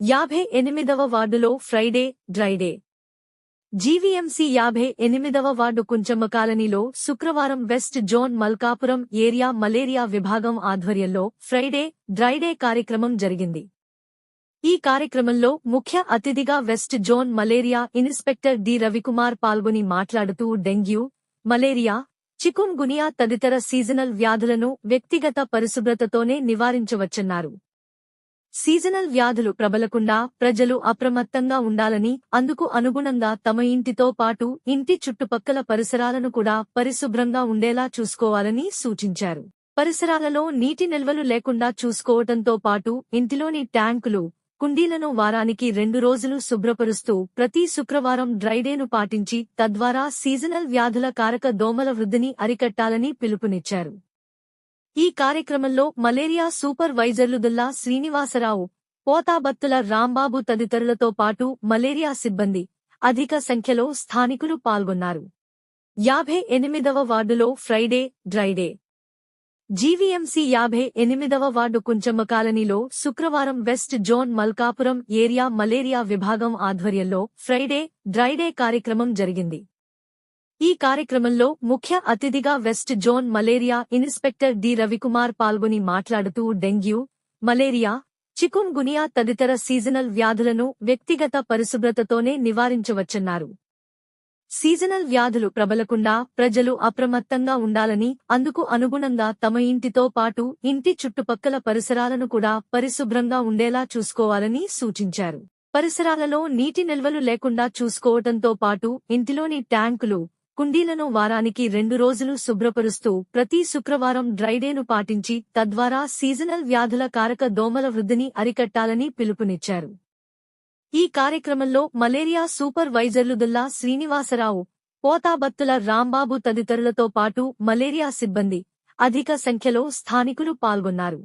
యాభై ఎనిమిదవ వార్డులో ఫ్రైడే డ్రైడే. జీవీఎంసీ యాభై ఎనిమిదవ వార్డు కుంచమ్మ కాలనీలో శుక్రవారం west zone Malkapuram area malaria విభాగం ఆధ్వర్యంలో ఫ్రైడే డ్రైడే కార్యక్రమం జరిగింది. ఈ కార్యక్రమంలో ముఖ్య అతిథిగా west zone malaria inspector D Ravikumar పాల్గొని మాట్లాడుతూ డెంగ్యూ మలేరియా చికున్ గునియా తదితర సీజనల్ వ్యాధులను వ్యక్తిగత పరిశుభ్రతతోనే నివారించవచ్చన్నారు. సీజనల్ వ్యాధులు ప్రబలకుండా ప్రజలు అప్రమత్తంగా ఉండాలని అందుకు అనుగుణంగా తమ ఇంటితో పాటు ఇంటి చుట్టుపక్కల పరిసరాలను కూడా పరిశుభ్రంగా ఉండేలా చూసుకోవాలని సూచించారు. పరిసరాలలో నీటి నిల్వలు లేకుండా చూసుకోవటంతో పాటు ఇంటిలోని ట్యాంకులు కుండీలను వారానికి రెండు రోజులు శుభ్రపరుస్తూ ప్రతి శుక్రవారం డ్రైడేను పాటించి తద్వారా సీజనల్ వ్యాధుల కారక దోమల వృద్ధిని అరికట్టాలని పిలుపునిచ్చారు. ఈ కార్యక్రమంలో మలేరియా సూపర్ వైజర్లుదుల్లా శ్రీనివాసరావు పోతాబత్తుల రాంబాబు తదితరులతో పాటు మలేరియా సిబ్బంది అధిక సంఖ్యలో స్థానికులు పాల్గొన్నారు. యాభై ఎనిమిదవ వార్డులో ఫ్రైడే డ్రైడే. జీవీఎంసీ యాభై ఎనిమిదవ వార్డు కుంచమ్మ కాలనీలో శుక్రవారం west zone Malkapuram area malaria విభాగం ఆధ్వర్యంలో ఫ్రైడే డ్రైడే కార్యక్రమం జరిగింది. ఈ కార్యక్రమంలో ముఖ్య అతిథిగా west zone malaria inspector D Ravikumar పాల్గొని మాట్లాడుతూ డెంగ్యూ మలేరియా చికున్ గునియా తదితర సీజనల్ వ్యాధులను వ్యక్తిగత పరిశుభ్రతతోనే నివారించవచ్చన్నారు. సీజనల్ వ్యాధులు ప్రబలకుండా ప్రజలు అప్రమత్తంగా ఉండాలని అందుకు అనుగుణంగా తమ ఇంటితో పాటు ఇంటి చుట్టుపక్కల పరిసరాలను కూడా పరిశుభ్రంగా ఉండేలా చూసుకోవాలని సూచించారు. పరిసరాలలో నీటి నిల్వలు లేకుండా చూసుకోవటంతో పాటు ఇంటిలోని ట్యాంకులు కుండీలను వారానికి రెండు రోజులు శుభ్రపరుస్తూ ప్రతి శుక్రవారం డ్రైడేను పాటించి తద్వారా సీజనల్ వ్యాధుల కారక దోమల వృద్ధిని అరికట్టాలని పిలుపునిచ్చారు. ఈ కార్యక్రమంలో మలేరియా సూపర్ వైజర్లుదుల్లా శ్రీనివాసరావు పోతాబత్తుల రాంబాబు తదితరులతో పాటు మలేరియా సిబ్బంది అధిక సంఖ్యలో స్థానికులు పాల్గొన్నారు.